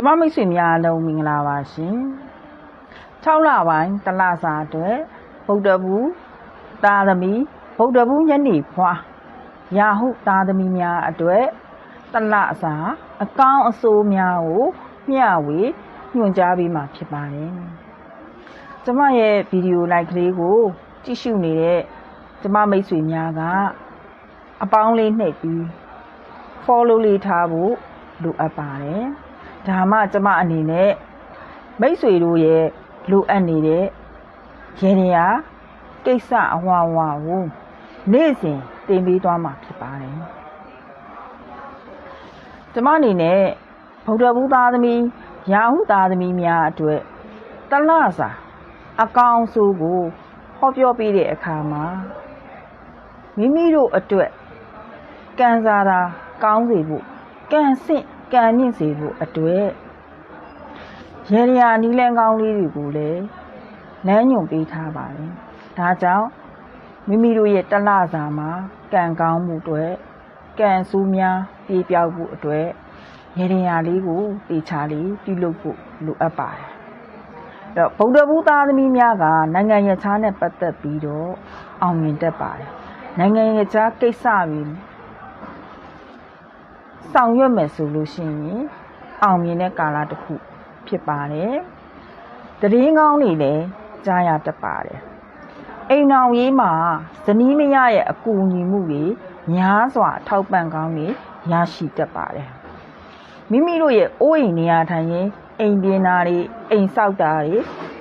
ကျမမိတ်ဆွေများအလုံးမင်္ဂလာပါရှင်6လပိုင်းတလစာအတွက်ဗုဒ္ဓဘူးသာသမီဗုဒ္ဓဘူးညနေဖွာရာဟုသာသမီများအတွက်တလစာအကောင်းအဆိုးများကိုမျှဝေညွှန်ကြားပေးမှာဖြစ်ပါတယ်ကျမရဲ့ဗီဒီယိုလိုက်ကလေးကို ကြည့်ရှုနေတဲ့ကျမမိတ်ဆွေများကအပေါင်းလေးနှိပ်ပြီး follow လေးထားဖို့လိုအပ်ပါတယ် ဒါမှကျမအနေနဲ့မိတ်ဆွေတို့ရဲ့လိုအပ်နေတဲ့ရင်းရာကိစ္စအဝဝကိုနေ့စဉ်တင်ပေးသွားမှာဖြစ်ပါတယ်ကျမအနေနဲ့ဗုဒ္ဓဘုသားသမီးရာဟုသားသမီးများအတွက်တလစာအကောင်ဆိုကိုဟောပြောပေးတဲ့အခါမှာမိမိတို့အတွက်ကံစားတာကောင်းစေဖို့ကံဆင့် ကံမြင့်စေဖို့အတွက်ရေရယာနီးလန်းကောင်းလေးတွေကိုလည်းလမ်းညွှန်ပေးထားပါတယ်။ဒါကြောင့်မိမိတို့ရဲ့တလစာမှာကံကောင်းမှုအတွက်ကံဆိုးများပြေးပြောက်ဖို့အတွက်ရေရယာလေးကိုတေချာလေးပြုလုပ်ဖို့လိုအပ်ပါတယ်။အဲ့တော့ဗုဒ္ဓဘုသားသမီးများကနိုင်ငံရခြားနဲ့ပတ်သက်ပြီးတော့အောင်မြင်တတ်ပါတယ်။နိုင်ငံရခြားကိစ္စတွေ ဆောင်ရွက်မယ်ဆိုလို့ရှိရင်အောင်မြင်တဲ့ကာလတစ်ခုဖြစ်ပါတယ်။တည်င်းကောင်းနေလည်းကြားရတတ်ပါတယ်။အိမ်အောင်ရေးမှာဇနီးမရရဲ့အကူအညီမှုတွေများစွာထောက်ပံ့ကောင်းနေရရှိတတ်ပါတယ်။မိမိတို့ရဲ့အိုးအိမ်နေရာထိုင်ရင်အိမ်ပြင်သားတွေအိမ်ဆောက်တာတွေ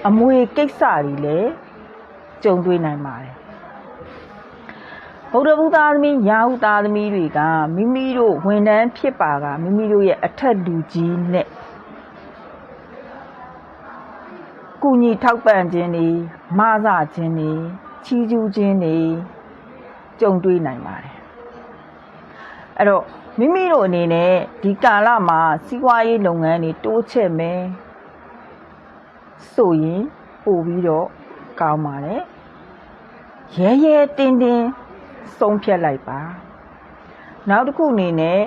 အမွေကိစ္စတွေလည်းကြုံတွေ့နိုင်ပါတယ်။ ဗုဒ္ဓဘုသားသမီးရာဟုသားသမီးတွေကမိမိတို့ဝန်ထမ်းဖြစ်ပါကမိမိတို့ရဲ့အထက်လူကြီးနဲ့ကုညီထောက်ပံ့ခြင်းတွေမဆခြင်းတွေချီးကျူးခြင်းတွေကြုံတွေ့နိုင်ပါတယ်အဲ့တော့မိမိတို့အနေနဲ့ဒီကာလမှာစီးပွားရေးလုပ်ငန်းတွေတိုးချဲ့မယ်ဆိုရင်ပို့ပြီးတော့ကောင်းပါတယ်ရဲရဲတင်းတင်း ဆုံးဖြတ်လိုက်ပါနောက်တစ်ခုအနေနဲ့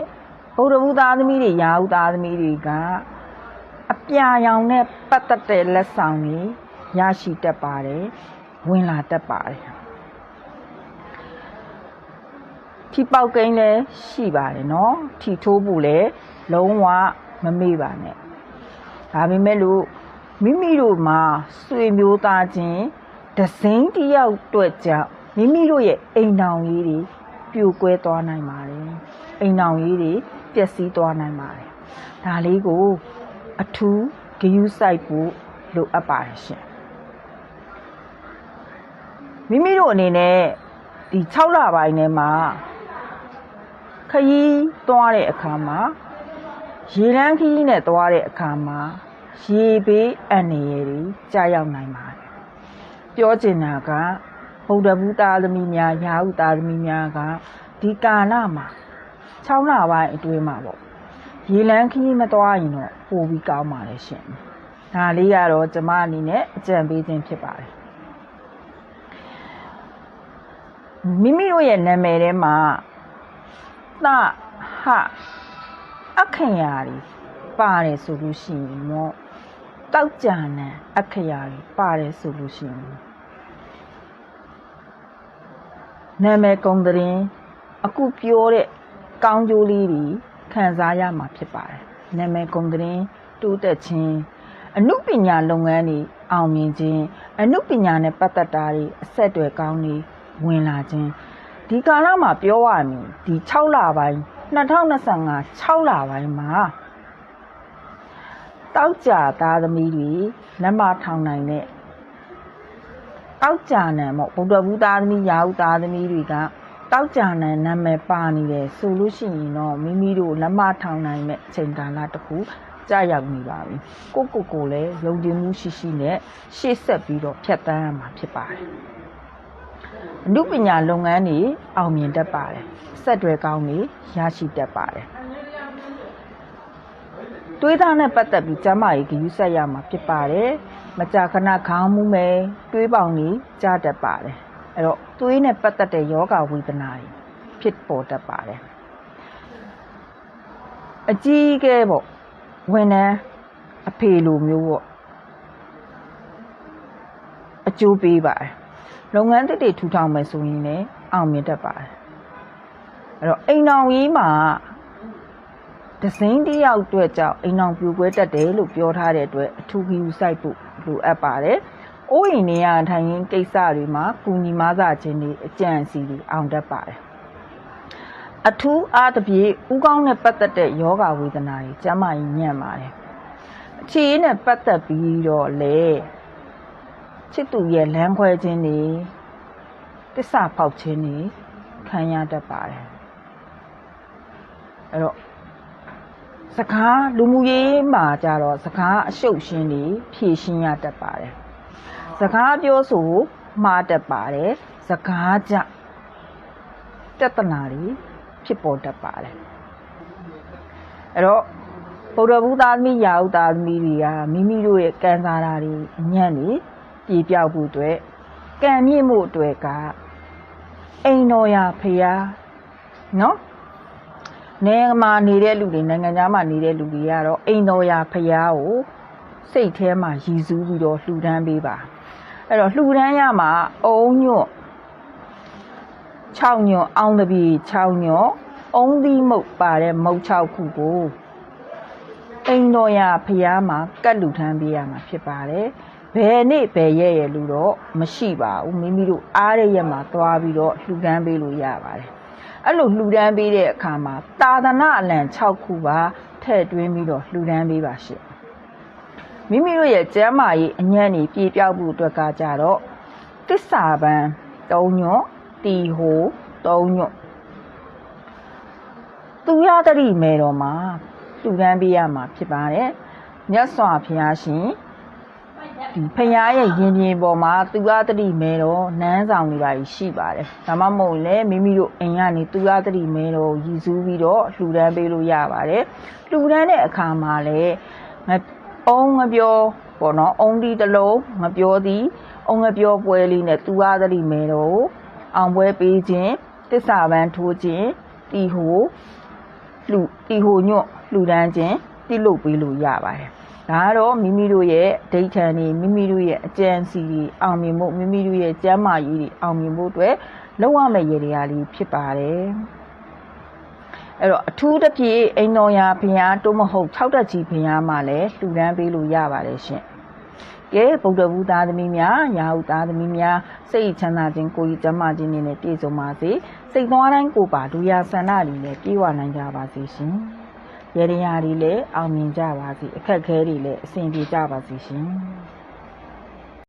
ဗုဒ္ဓဘုသားသမီးတွေရာဟုသားသမီးတွေကအပြာရောင်နဲ့ပတ်သက်တဲ့လက်ဆောင်တွေရရှိတတ်ပါတယ်ဝင်လာတတ်ပါတယ်ထီပေါက်ကိန်းလည်းရှိပါတယ်เนาะထီထိုးဖို့လည်းလုံးဝမမေ့ပါနဲ့ဒါပေမဲ့လို့မိမိတို့မှာဆွေမျိုးသားချင်းဒဇိန်တယောက်အတွက်ကြောင့် မိမိတို့ရဲ့အိမ်တောင်ကြီးတွေပြိုကွဲသွားနိုင်ပါတယ်အိမ်တောင်ကြီးတွေပျက်စီးသွားနိုင်ပါတယ်ဒါလေးကိုအထူးဂရုစိုက်ဖို့လိုအပ်ပါတယ်ရှင်မိမိတို့အနေနဲ့ဒီ6လပိုင်းထဲမှာခရီးသွားတဲ့အခါမှာရေလန်းခရီးနဲ့သွားတဲ့အခါမှာရေဘေးအန္တရာယ်တွေကြာရောက်နိုင်ပါတယ်ပြောချင်တာက ဗုဒ္ဓဘုသားသမီးများရာဟုသားသမီးများကဒီကာလမှာ6လပိုင်းအတွင်းမှာပေါ့ရေလန်းခရီးမသွားရင်တော့ပိုပြီးကောင်းပါလေရှင်ဒါလေးကတော့ကျမအနေနဲ့အကြံပေးခြင်းဖြစ်ပါတယ်မိမိတို့ရဲ့နာမည်ထဲမှာသဟအခရာတွေပါတယ်ဆိုလို့ရှိရင်တော့တောက်ကြံနံအခရာတွေပါတယ်ဆိုလို့ရှိရင် နာမည်ကုံတရင်အခုပြောတဲ့ကောင်းကျိုးလေးတွေခံစားရမှာဖြစ်ပါတယ်နာမည်ကုံတရင်တိုးတက်ခြင်းအမှုပညာလုပ်ငန်းတွေအောင်မြင်ခြင်းအမှုပညာနဲ့ပတ်သက်တာတွေအဆက်အသွယ်ကောင်းတွေဝင်လာခြင်းဒီကာလမှာပြောရမယ်ဒီ6လပိုင်း2025 6လပိုင်းမှာတောက်ကြသားသမီးတွေလက်မထောင်နိုင်တဲ့ တောက်ကြနံပေါ့ဗုဒ္ဓဘုသားသမီးရာဟုသားသမီးတွေကတောက်ကြနံနာမည်ပါနေတယ်ဆိုလို့ရှိရင်တော့မိမိတို့လက်မထောင်နိုင်မဲ့အချိန်ကာလတစ်ခုကြာရောက်နေပါပြီကိုကိုကိုလည်းယုံကြည်မှုရှိရှိနဲ့ရှေ့ဆက်ပြီးတော့ဖြတ်တန်းရမှာဖြစ်ပါတယ်အမှုပညာလုပ်ငန်းတွေအောင်မြင်တတ်ပါတယ်ဆက်တွယ်ကောင်းတွေရရှိတတ်ပါတယ် တွေးသားနဲ့ပတ်သက်ပြီးကျမကြီးဂရုစိုက်ရမှာဖြစ်ပါတယ်မကြာခဏခေါင်းမှုမယ်တွေးပေါင်ကြီးကြားတတ်ပါတယ်အဲ့တော့သွေးနဲ့ပတ်သက်တဲ့ယောဂဝေဒနာတွေဖြစ်ပေါ်တတ်ပါတယ်အကြီးကဲပေါ့ဝန်ထမ်းအဖေလိုမျိုးပေါ့အကျိုးပေးပါတယ်လုပ်ငန်းတစ်တွေထူထောင်မယ်ဆိုရင်လည်းအောင်မြင်တတ်ပါတယ်အဲ့တော့အိမ်တော်ကြီးမှာ ဒဇင်းတစ်ယောက်အတွက်ကြောင့်အိမ်တော်ပြိုကွဲတတ်တယ်လို့ပြောထားတဲ့အတွက်အထူးကြီးစိုက်ဖို့လိုအပ်ပါတယ်။အိုးအိမ်နေရထိုင်ရင်ကိစ္စတွေမှာကုညီမသာခြင်းတွေအကြံအစီတွေအောင်တတ်ပါတယ်။အထူးအားတစ်ပြေဥကောင်းနဲ့ပတ်သက်တဲ့ယောဂဝေဒနာတွေကျန်းမာရေးညံ့ပါတယ်။အခြေအနေနဲ့ပတ်သက်ပြီးတော့လေချစ်သူရဲ့လမ်းခွဲခြင်းတွေတစ္ဆာဖောက်ခြင်းတွေခံရတတ်ပါတယ်။အဲ့တော့ စကားလူမှုရေးမှာကြတော့စကားအရှုပ်ရှင်းတွေဖြည့်ရှင်းရတတ်ပါတယ်စကားပြောဆိုမှားတတ်ပါတယ်စကားကြပြဿနာတွေဖြစ်ပေါ်တတ်ပါတယ်အဲ့တော့ဗုဒ္ဓဘုသားသမီးရာဟုသားသမီးတွေကမိမိတို့ရဲ့ကံစားတာတွေအညံ့နေပြေပြောက်ဖို့အတွက်ကံမြင့်မှုအတွက်ကအိမ်တော်ရာဖရာနော် နိုင်ငံမှာနေတဲ့လူတွေနိုင်ငံသားမှာနေတဲ့လူတွေကတော့အိမ်တော်ရာဖရာကိုစိတ်ထဲမှာရည်စူးပြီးတော့လှူဒန်းပေးပါအဲ့တော့လှူဒန်းရမှာအုံညွတ်6ညွတ်အောင်တပြီ6ညွတ်အုံသီးမုတ်ပါတဲ့မုတ်6ခုကိုအိမ်တော်ရာဖရာမှာကတ်လူထမ်းပေးရမှာဖြစ်ပါတယ်ဘယ်နေ့ဘယ်ရက်ရဲ့လူတော့မရှိပါဘူးမိမိတို့အားရရက်မှာသွားပြီးတော့လှူဒန်းပေးလို့ရပါတယ် အဲ့လိုလှူဒန်းပေးတဲ့အခါမှာတာသနာအလံ6ခုပါထည့်တွင်းပြီးတော့လှူဒန်းပေးပါရှင့်မိမိတို့ရဲ့ကျမ်းမာရေးအညံ့နေပြေပြောက်မှုအတွက်ကကြတော့တစ္ဆာပန်3ညွတ်တီဟို3ညွတ်သူရတတိမဲတော်မှာလှူဒန်းပေးရမှာဖြစ်ပါတယ်မြတ်စွာဘုရားရှင် ဒီဖရာရဲ့ရင်ပြင်ပေါ်မှာသူရတတိမဲတော်နန်းဆောင်နေပါရှိပါတယ်ဒါမှမဟုတ်လေမိမိတို့အိမ်ကနေသူရတတိမဲတော်ရည်စူးပြီးတော့လှူဒန်းပေးလို့ရပါတယ်လှူဒန်းတဲ့အခါမှာလည်းအုံးငပြောပေါ့နော်အုံးဒီတစ်လုံးငပြောသည်အုံးငပြောပွဲလေးနဲ့သူရတတိမဲတော်အောင်ပွဲပေးခြင်းတစ္ဆာပန်းထိုးခြင်းတီဟိုလူတီဟိုညွတ်လူဒန်းခြင်းတိလုတ်ပေးလို့ရပါတယ်။ ဒါကတော့မိမိတို့ရဲ့ဒိဋ္ဌံတွေမိမိတို့ရဲ့အကြံစီတွေအောင်မြင်မှုမိမိတို့ရဲ့ကျမ်းမာရေးတွေအောင်မြင်မှုအတွက်လောက်ရမယ့်ရည်ရည်လေးဖြစ်ပါတယ်။အဲ့တော့အထူးတစ်ပြေအိမ်တော်ရာဘုရားတိုးမဟုတ်၆တက်ကြီးဘုရားမှာလည်းလှူဒန်းပေးလို့ရပါတယ်ရှင်။ကဲဗုဒ္ဓဘူးသားသမီးများရာဟုသားသမီးများစိတ်ချမ်းသာခြင်းကိုယ်ကြီးကျမ်းမာခြင်းတွေနဲ့ပြည့်စုံပါစေစိတ်သွားတိုင်းကိုပါဒုရဆန္ဒတွေနဲ့ပြေဝနိုင်ကြပါစေရှင် ရရရာတွေလည်းအောင်မြင်ကြပါစေအခက်ခဲတွေလည်းအဆင်ပြေကြပါစေရှင်